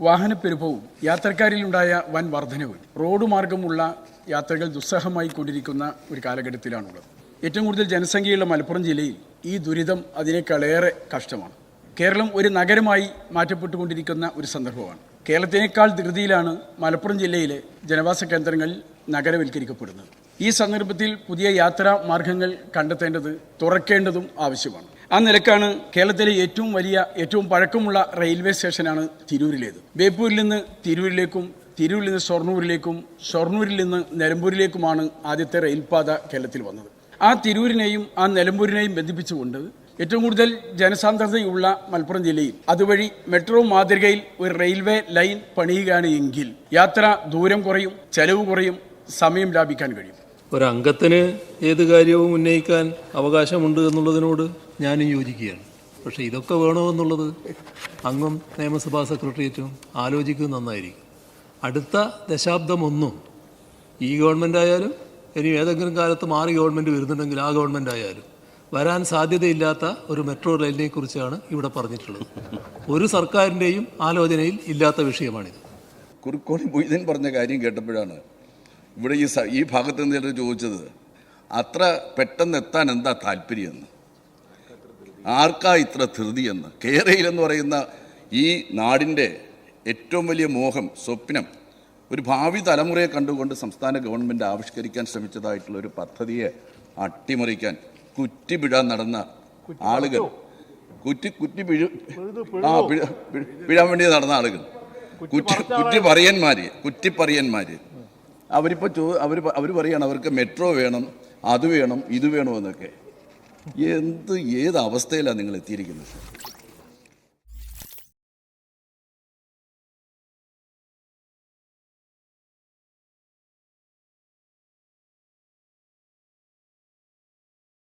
വാഹനപ്പെരുപ്പവും യാത്രക്കാരിലുണ്ടായ വൻ വർധനവും റോഡ് മാർഗമുള്ള യാത്രകൾ ദുസ്സഹമായി കൊണ്ടിരിക്കുന്ന ഒരു കാലഘട്ടത്തിലാണുള്ളത്. ഏറ്റവും കൂടുതൽ ജനസംഖ്യയുള്ള മലപ്പുറം ജില്ലയിൽ ഈ ദുരിതം അതിനേക്കാളേറെ കഷ്ടമാണ്. കേരളം ഒരു നഗരമായി മാറ്റപ്പെട്ടുകൊണ്ടിരിക്കുന്ന ഒരു സന്ദർഭമാണ്. കേരളത്തിനേക്കാൾ ധൃതിയിലാണ് മലപ്പുറം ജില്ലയിലെ ജനവാസ കേന്ദ്രങ്ങളിൽ നഗരവൽക്കരിക്കപ്പെടുന്നത്. ഈ സന്ദർഭത്തിൽ പുതിയ യാത്രാ മാർഗങ്ങൾ കണ്ടെത്തേണ്ടത് തുറക്കേണ്ടതും ആവശ്യമാണ്. ആ നിലക്കാണ് കേരളത്തിലെ ഏറ്റവും വലിയ ഏറ്റവും പഴക്കമുള്ള റെയിൽവേ സ്റ്റേഷനാണ് തിരൂരിലേത്. ബേപ്പൂരിൽ നിന്ന് തിരൂരിലേക്കും തിരൂരിൽ നിന്ന് ഷൊർണൂരിലേക്കും ഷൊർണൂരിൽ നിന്ന് നിലമ്പൂരിലേക്കുമാണ് ആദ്യത്തെ റെയിൽപാത കേരളത്തിൽ വന്നത്. ആ തിരൂരിനെയും ആ നിലമ്പൂരിനെയും ബന്ധിപ്പിച്ചുകൊണ്ട് ഏറ്റവും കൂടുതൽ ജനസാന്ദ്രതയുള്ള മലപ്പുറം ജില്ലയിൽ അതുവഴി മെട്രോ മാതൃകയിൽ ഒരു റെയിൽവേ ലൈൻ പണിയുകയാണ് എങ്കിൽ യാത്ര ദൂരം കുറയും ചെലവ് കുറയും സമയം ലാഭിക്കാൻ കഴിയും. ഒരംഗത്തിന് ഏത് കാര്യവും ഉന്നയിക്കാൻ അവകാശമുണ്ട് എന്നുള്ളതിനോട് ഞാനും യോജിക്കുകയാണ്. പക്ഷേ ഇതൊക്കെ വേണോ എന്നുള്ളത് അംഗം നിയമസഭാ സെക്രട്ടേറിയറ്റും ആലോചിക്കുന്നത് നന്നായിരിക്കും. അടുത്ത ദശാബ്ദം ദശാബ്ദമൊന്നും ഈ ഗവൺമെന്റ് ആയാലും ഇനി ഏതെങ്കിലും കാലത്ത് മാറി ഗവൺമെന്റ് വരുന്നുണ്ടെങ്കിൽ ആ ഗവൺമെന്റ് ആയാലും വരാൻ സാധ്യതയില്ലാത്ത ഒരു മെട്രോ റെയിലിനെ കുറിച്ചാണ് ഇവിടെ പറഞ്ഞിട്ടുള്ളത്. ഒരു സർക്കാരിന്റെയും ആലോചനയിൽ ഇല്ലാത്ത വിഷയമാണിത്. കുറുക്കോണി മൊയ്തീൻ പറഞ്ഞ കാര്യം കേട്ടപ്പോഴാണ് ഇവിടെ ഈ ഈ ഭാഗത്ത് നിന്ന് ചോദിച്ചത് അത്ര പെട്ടെന്ന് എത്താൻ എന്താ താല്പര്യമെന്ന്? ആർക്കാ ഇത്ര ധൃതിയെന്ന്? കേരയിൽ എന്ന് പറയുന്ന ഈ നാടിന്റെ ഏറ്റവും വലിയ മോഹം സ്വപ്നം ഒരു ഭാവി തലമുറയെ കണ്ടുകൊണ്ട് സംസ്ഥാന ഗവൺമെന്റ് ആവിഷ്കരിക്കാൻ ശ്രമിച്ചതായിട്ടുള്ള ഒരു പദ്ധതിയെ അട്ടിമറിക്കാൻ കുറ്റിപിഴാൻ നടന്ന ആളുകൾ. കുറ്റി കുറ്റി പിഴു ആ പിഴ പിഴ- പിഴാൻ വേണ്ടി നടന്ന ആളുകൾ. കുറ്റി കുറ്റി പറയന്മാര് കുറ്റിപ്പറയന്മാര് അവരിപ്പോ ചോ അവർ അവർ പറയുകയാണ് അവർക്ക് മെട്രോ വേണം അത് വേണം ഇത് വേണമെന്നൊക്കെ എന്ത് ഏത് അവസ്ഥയിലാണ് നിങ്ങൾ എത്തിയിരിക്കുന്നത്?